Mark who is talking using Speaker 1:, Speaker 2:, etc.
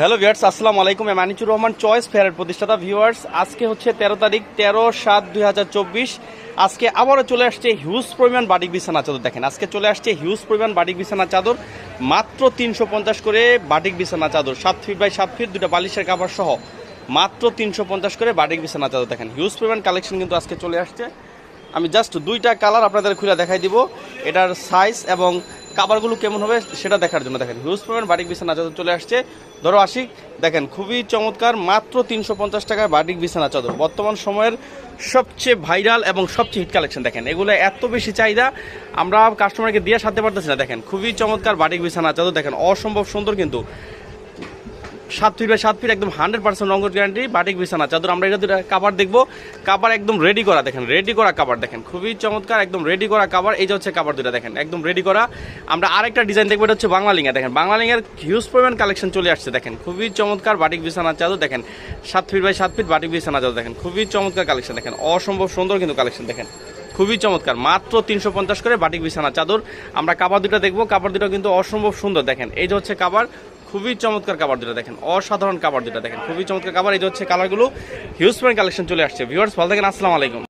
Speaker 1: Hello viewers আসসালামু আলাইকুম আমি আনিচুর রহমান চয়েস ফেয়ারের প্রতিষ্ঠাতা ভিউয়ার্স আজকে হচ্ছে তেরো তারিখ, তেরো সাত দুই আজকে আবারও চলে আসছে হিউজ পরিমাণ বাটিক বিছানা চাদর। দেখেন, আজকে চলে আসছে হিউজ পরিমাণ বাটিক বিছানা চাদর। মাত্র তিনশো পঞ্চাশ করে বাটিক বিছানা চাদর। সাত ফিট বাই সাত ফিট দুটো বালিশের কাপড় সহ। মাত্র তিনশো পঞ্চাশ করে বাটিক বিছানা চাদর। দেখেন হিউজ পরিমাণ কালেকশন কিন্তু আজকে চলে আসছে। আমি জাস্ট দুইটা কালার আপনাদের খুলে দেখাই দিব। এটার সাইজ এবং কাবারগুলো কেমন হবে সেটা দেখার জন্য দেখেন। হিউজ পরিমাণ বাটিক বিছানা চাদর চলে আসছে। ধরো আসি, দেখেন খুবই চমৎকার, মাত্র তিনশো পঞ্চাশ টাকায় বাটিক বিছানা চাদর। বর্তমান সময়ের সবচেয়ে ভাইরাল এবং সবচেয়ে হিট কালেকশন দেখেন। এগুলো এত বেশি চাহিদা, আমরা কাস্টমারকে দিয়ে সারতে পারতেছি না। দেখেন, খুবই চমৎকার বাটিক বিছানা চাদর। দেখেন, অসম্ভব সুন্দর কিন্তু। সাত ফিট বাই সাত ফিট একদম হান্ড্রেড পার্সেন্ট রঙের গ্যারান্টি বাটিক বিছানা, চাদর, আমরা এটা দুটা কাবার দেখব। কাবার একদম রেডি করা, দেখেন রেডি করা কাবার দেখেন, খুবই চমৎকার, একদম রেডি করা কাবার এই যে হচ্ছে কাবার দুটা, দেখেন, একদম রেডি করা। আমরা আরেকটা ডিজাইন দেখব, এটা হচ্ছে বাংলা লিঙ্গা দেখেন বাংলা লিঙ্গের হিউজ পরিমাণ কালেকশন চলে আসছে, দেখেন, খুবই চমৎকার বাটিক বিছানা, চাদর, দেখেন, সাত ফিট বাই সাত ফিট বাটিক বিছানা, চাদর, দেখেন, খুবই চমৎকার কালেকশন দেখেন, অসম্ভব সুন্দর কিন্তু কালেকশন দেখেন, খুবই চমৎকার, মাত্র তিনশো পঞ্চাশ করে বাটিক বিছানা, চাদর। আমরা কাবার দুটো দেখব কাবার দুটো কিন্তু অসম্ভব সুন্দর, দেখেন, এই যে হচ্ছে কাবার খুবই চমৎকার কাবার দুটো দেখেন, অসাধারণ কাবার দুটো দেখেন, খুবই চমৎকার কাবার এই হচ্ছে কালারগুলো হিউজ কালেকশন চলে আসছে। ভিউয়ার্স ভালো থাকেন, আসসালামু আলাইকুম।